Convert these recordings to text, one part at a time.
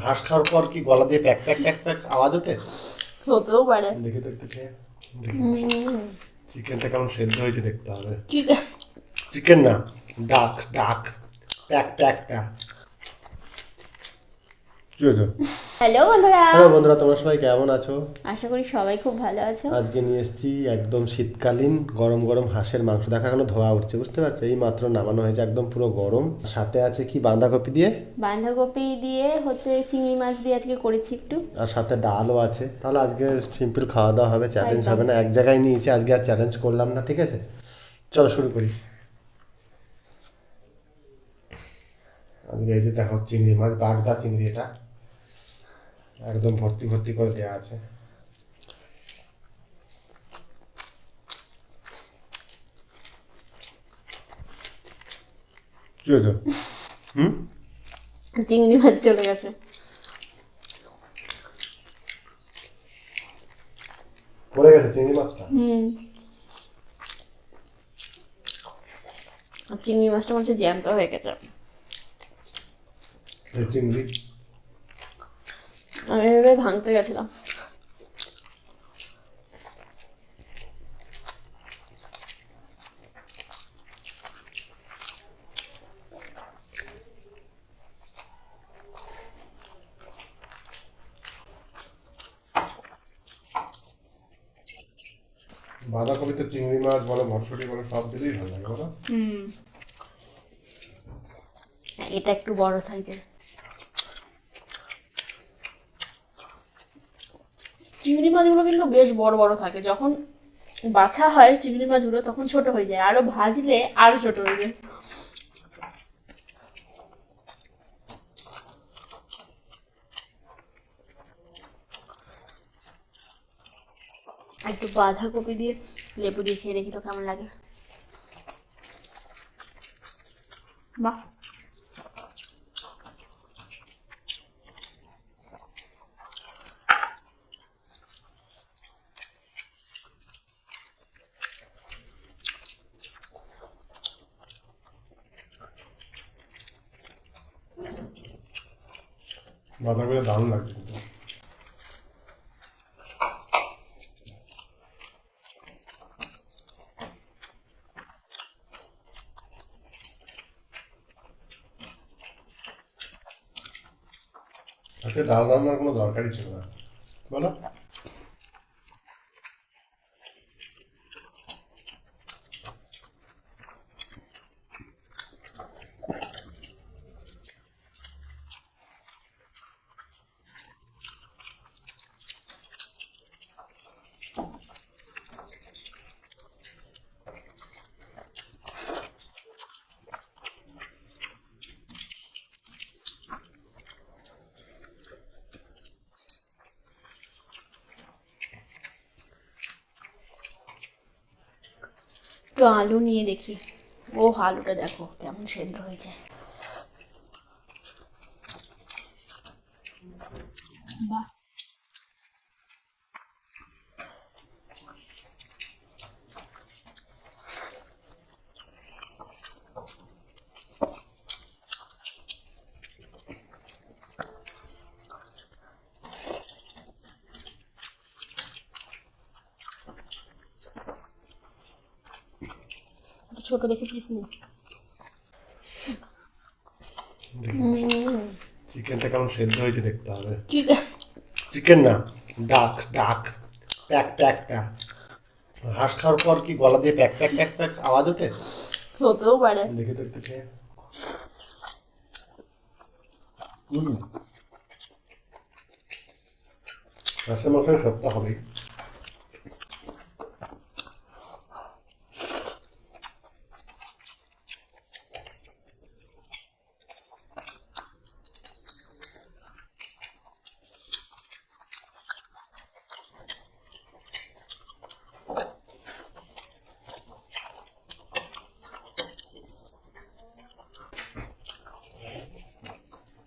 ঘাস খাওয়ার পর কি গলা দিয়ে প্যাক প্যাক প্যাক প্যাক আওয়াজ ওঠে? হতেও পারে। দেখি তো একটু খেয়ে চিকেনটা কেমন সেদ্ধ হয়েছে দেখতে হবে। চিকেন না ডাক ডাক। প্যাক প্যাক প্যাক। কি হয়েছে? হ্যালো বন্ধুরা। হ্যালো বন্ধুরা তোমরা সবাই কেমন আছো? আশা করি সবাই খুব ভালো আছো। আজকে নিয়ে এসেছি একদম শীতকালীন গরম গরম হাঁসের মাংস। দেখা এখনও ধোয়া উঠছে বুঝতে পারছ? এই মাত্র নামানো হয়েছে একদম পুরো গরম। সাথে আছে কি বাঁধাকপি দিয়ে? বাঁধাকপি দিয়ে হচ্ছে চিংড়ি মাছ দিয়ে আজকে করেছি একটু। আর সাথে ডালও আছে। তাহলে আজকে সিম্পল খাওয়া দাওয়া হবে চ্যালেঞ্জ হবে না। এক জায়গায় নিয়েছি আজকে আর চ্যালেঞ্জ করলাম না ঠিক আছে? চলো শুরু করি। আজকে এই যে দেখো চিংড়ি মাছ বাগদা চিংড়ি এটা। একদম ভর্তি ভর্তি করে দেওয়া আছে। কি হয়েছে? হুম? চিংড়ি মাছ চলে গেছে। পড়ে গেছে চিংড়ি মাছটা? হুম। চিংড়ি মাছটা মনে হচ্ছে জ্যান্ত হয়ে গেছে। চিংড়ি আমি এভাবে ভাঙতে গেছিলাম। বাঁধাকপিতে চিংড়ি মাছ বলো মটরশুঁটি বলো সব দিলেই ভালো লাগে বলো। হুম। এটা একটু বড় সাইজের। চিংড়ি মাছগুলো কিন্তু বেশ বড় বড় থাকে। যখন বাছা হয় চিংড়ি মাছগুলো তখন ছোট হয়ে যায়। আরও ভাজলে আরও ছোট হয়ে যায়। একটু বাঁধাকপি দিয়ে লেবু দিয়ে খেয়ে দেখি তো কেমন লাগে। বাহ। বাঁধাকপিটা দারুণ লাগছে। আচ্ছা ডাল রান্নার কোনো দরকারই ছিল না। বলো। একটু আলু নিয়ে দেখি। ও আলুটা দেখো কেমন সেদ্ধ হয়েছে। ছোট দেখে পিস নি। চিকেনটা কেমন সেদ্ধ হয়েছে দেখতে হবে। চিকেন না ডাক ডাক প্যাক প্যাক প্যাক। ঘাস খাওয়ার পর কি গলা দিয়ে প্যাক প্যাক প্যাক প্যাক আওয়াজ ওঠে? হতেও পারে। দেখি তো একটু খেয়ে হুম মাংসের সবটা হবেই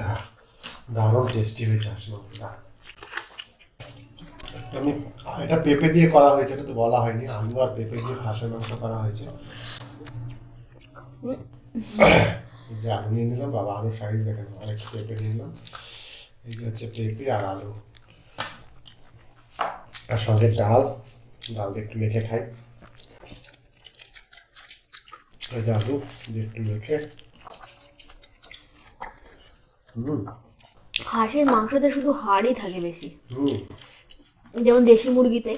আহ, দারুণ টেস্টি হয়েছে হাঁসের মাংসটা আমি, এটা পেঁপে দিয়ে করা হয়েছে, এটা তো বলা হয়নি। আলু আর পেঁপে দিয়ে হাঁসের মাংস করা হয়েছে। যে আলু নিয়ে নিলাম, বাবা আলু সাইজ দেখেন আর একটু পেঁপে নিয়ে নিলাম। এই যে হচ্ছে পেঁপে আর আলু। আর সঙ্গে ডাল ডাল একটু মেখে খাই। এই যে আলু একটু মেখে। হুম। হাঁসের মাংসতে শুধু হাড়ই থাকে বেশি। যেমন দেশি মুরগিতে।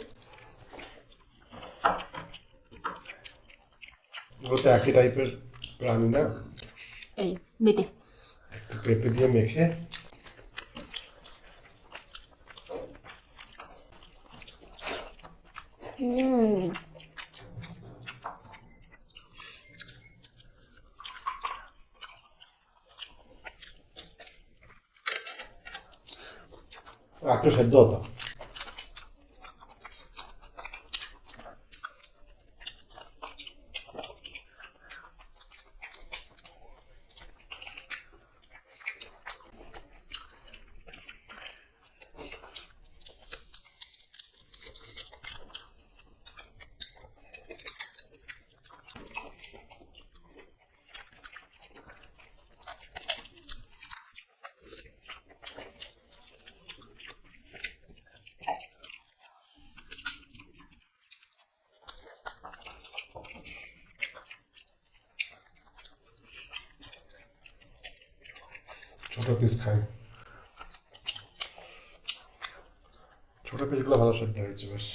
একই টাইপের প্রাণী না? এই একটু পেঁপে দিয়ে মেখে। হুম। আর একটু ছোট পিস খাই। ছোট পিসগুলো ভালো সেদ্ধ হয়েছে বেশ।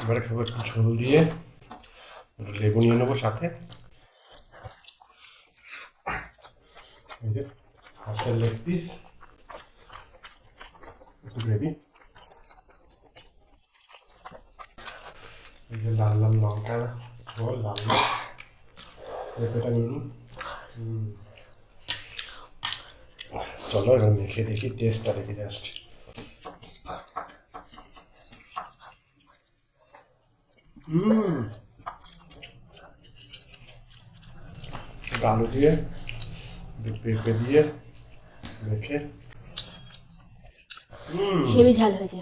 এবারে খাব একটু ঝোল দিয়ে। লেবু নিয়ে নেব সাথে। এই লেগ পিস একটু গ্রেভি এই যে লাল লাল লঙ্কা লাল পেঁপেটা নিয়ে। চলো, এবার মেখে দেখি টেস্টটা দেখি জাস্ট হুম। আলু দিয়ে পেঁপে দিয়ে রেখে হেভি ঝাল হয়েছে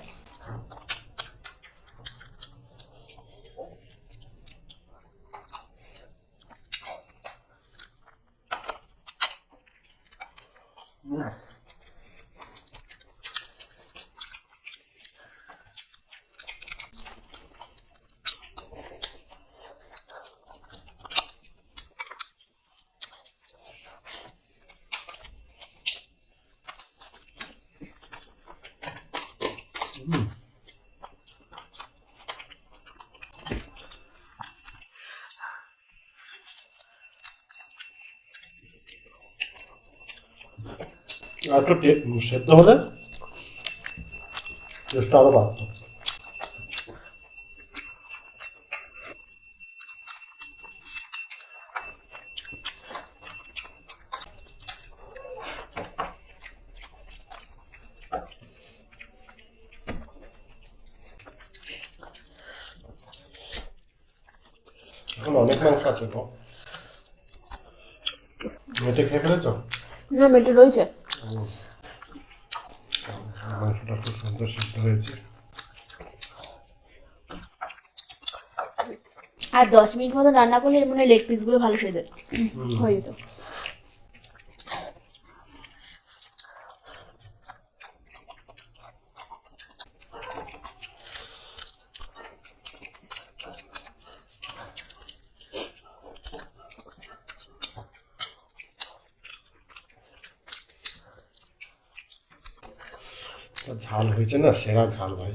আর একটু সেদ্ধ হলে টেস্টটা আরও বাড়ত। এখন অনেক মাংস আছে তো মেটে খেয়ে ফেলেছ? না মেটে রয়েছে। আর দশ মিনিট মতো রান্না করলে মানে লেগ পিসগুলো ভালো সেদ্ধ হয়ে যেত। তা ঝাল হয়েছে না সেরা ঝাল ভাই।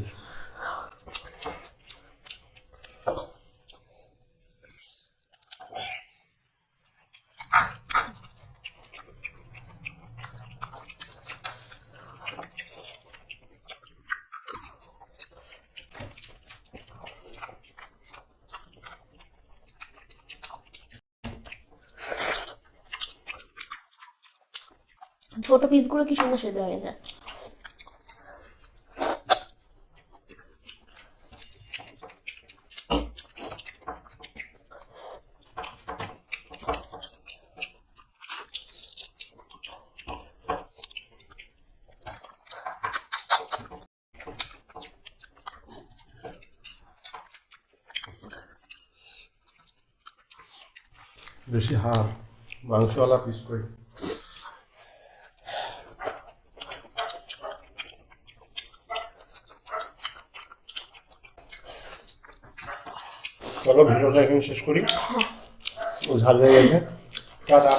ছোট পিসগুলো কি সুন্দর সেদ্ধ হয়ে গেছে বেশি হাড়, মাংসওয়ালা পিস করি। চলো ভিডিওটা এখানে শেষ করি। ও ঝাল হয়ে গেছে। টাটা।